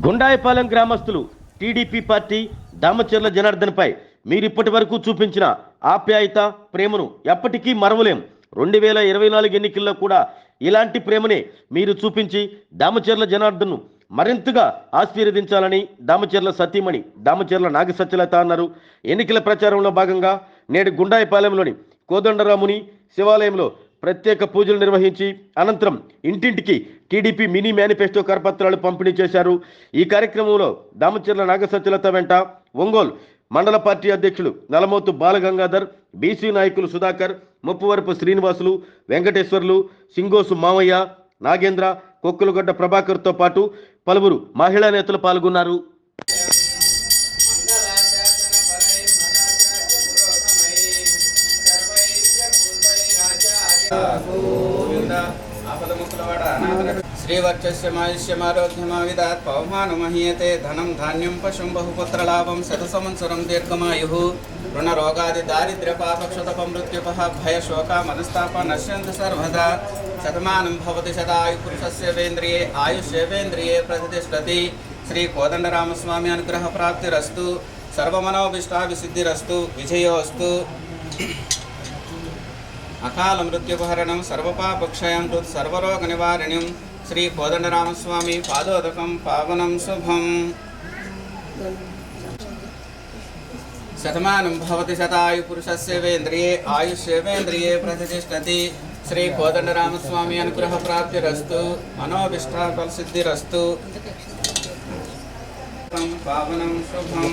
గుండాయపాలెం గ్రామస్తులు TDP party Damacharla జనార్దన్పై మీరు ఇప్పటి వరకు చూపించిన ఆప్యాయత ప్రేమను ఎప్పటికీ మరవలేం. రెండు వేల ఇరవై నాలుగు ఎన్నికల్లో కూడా ఇలాంటి ప్రేమనే మీరు చూపించి దామచర్ల జనార్దన్ను మరింతగా ఆశీర్వదించాలని దామచర్ల సతీమణి దామచర్ల నాగసత్యలత అన్నారు. ఎన్నికల ప్రచారంలో భాగంగా నేడు గుండాయపాలెంలోని కోదండరాముని శివాలయంలో ప్రత్యేక పూజలు నిర్వహించి అనంతరం ఇంటింటికి టీడీపీ మినీ మేనిఫెస్టో కరపత్రాలు పంపిణీ చేశారు. ఈ కార్యక్రమంలో దామచర్ల నాగసత్యలత వెంట ఒంగోలు మండల పార్టీ అధ్యక్షులు నలమోతు బాలగంగాధర్ బీసీ నాయకులు సుధాకర్ ముప్పవరపు శ్రీనివాసులు వెంకటేశ్వర్లు సింగోసు మామయ్య నాగేంద్ర కొక్కులగడ్డ ప్రభాకర్తో పాటు పలువురు మహిళా నేతలు పాల్గొన్నారు. శ్రీవర్చస్యమాయుష్యమారోగ్యమావిదాత్ పవమానమహీయతే ధనం ధాన్యం పశుం బహుపుత్రలాభం శతసంవత్సరం దీర్ఘమాయు రుణరోగాది దారిద్ర్య పాపక్షతప మృత్యుపః భయ శోక మనస్తాప నశ్యంతు సర్వదా శతమానం భవతి శతాయు పురుషస్య వేంద్రియే ఆయుష్యేవేంద్రియే ప్రతిష్టతి శ్రీ కోదండరామస్వామి అనుగ్రహ ప్రాప్తిరస్తు సర్వమనోభిష్టాభిసిద్ధిరస్తు విజయోస్తు అకాల మృత్యుపహరణం సర్వపాపక్షయం కృత్ సర్వరోగ నివారణం శ్రీ కోదండరామస్వామి పాదోదకం పావనం శుభం. శతమానం భవతి శతాయు పురుషస్య వేంద్రియే ఆయుష్యేవేంద్రియే ప్రతిష్టతి. శ్రీ కోదండరామస్వామి అనుగ్రహ ప్రాప్తిరస్తు మనోభిష్టాఫల సిద్ధిరస్తు పావనం శుభం.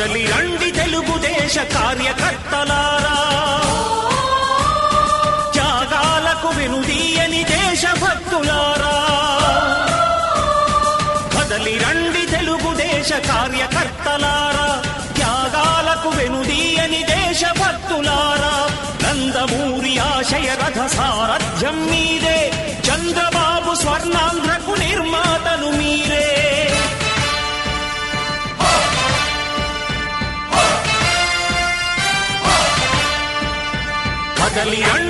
కదలి రండి తెలుగుదేశ కార్యకర్తలారా. కదలి రండి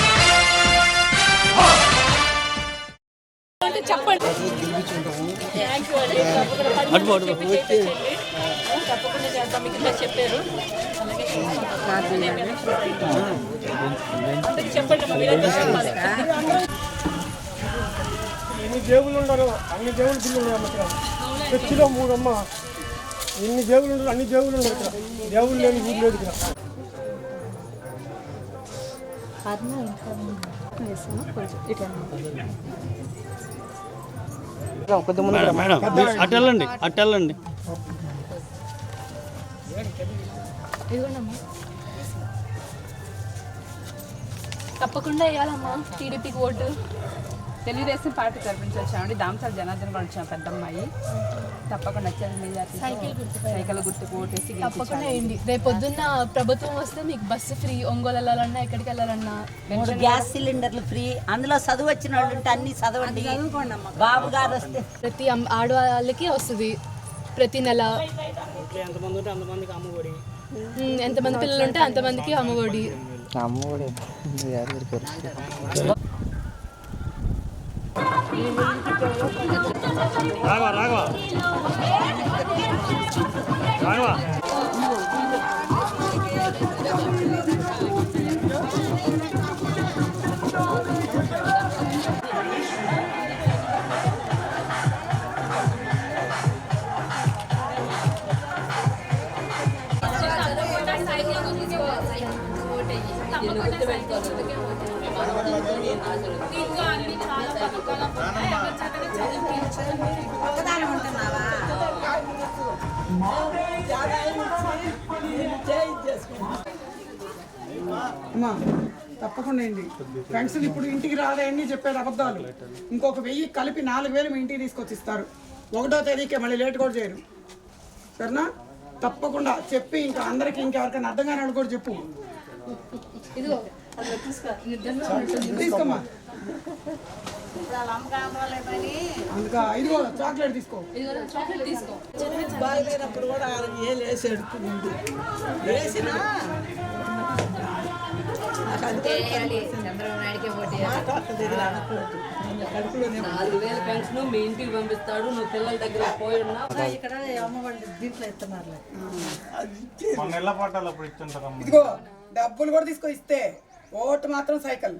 తప్పకుండా చేద్దాం మీకు చెప్పారు చెప్పండి ఎన్ని దేవుళ్ళు ఉండరు? అన్ని దేవుళ్ళు బిల్లు ఉండరు ఇక్కడ. చర్చిలో మూడమ్మ. ఎన్ని దేవుళ్ళు ఉండరు? అన్ని దేవుళ్ళు ఉండరు ఇక్కడ. దేవుళ్ళు లేని ఊరు లేదు ఇక్కడ. మేడం అటు వెళ్ళండి అటు వెళ్ళండి. తప్పకుండా వేయాలమ్మా టీడీపీకి ఓటు. తెలుగుదేశం పార్టీ తరపు నుంచి వచ్చామండి. దామసాల జనార్దన్ కూడా వచ్చాం పెద్దమ్మాయి. తప్పకుండా వచ్చేది మెజార్టీ సైకిల్ గుర్తుకు ఓటేసి తప్పకుండా వేయండి రేపు పొద్దున్న ప్రభుత్వం వస్తే మీకు బస్సు ఫ్రీ ఒంగోలు వెళ్ళాలన్నా ఎక్కడికి వెళ్ళాలన్నా మూడు గ్యాస్ సిలిండర్లు ఫ్రీ. అందులో చదువు వచ్చిన వాళ్ళు ఉంటే అన్ని చదవండి. బాబు గారు వస్తే. ప్రతి ఆడవాళ్ళకి వస్తుంది. ప్రతి నెల. ఎంతమంది ఉంటే అంతమందికి అమ్మఒడి. ఎంతమంది పిల్లలు ఉంటే అంతమందికి అమ్మఒడి రాఘవ రాఘవ రాఘవ తప్పకుండా సైకిల్ అమ్మా తప్పకుండా అండి. పెన్షన్ ఇప్పుడు ఇంటికి రాలేని చెప్పేది అబద్ధాలు. ఇంకొక వెయ్యి కలిపి నాలుగు వేలు మీ ఇంటికి తీసుకొచ్చి ఇస్తారు ఒకటో తేదీకే మళ్ళీ లేట్ కూడా చేయరు. సరేనా? తప్పకుండా చెప్పి ఇంకా అందరికి ఇంకెవరికైనా అర్థం కాని వాళ్ళు కూడా చెప్పు. చాక్లెట్ తీసుకో. బాగలేనప్పుడు కూడా ఏ లేసి వేసినా నాలుగు వేలు పెన్షన్ మీ ఇంటికి పంపిస్తాడు. నువ్వు పిల్లల దగ్గర పోయి ఉన్నావు ఇక్కడ అమ్మవాళ్ళు దీంట్లో ఇస్తున్నారు ఇదిగో డబ్బులు కూడా తీసుకో ఇస్తే. ఓటు మాత్రం సైకిల్.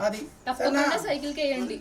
అది. వేయండి.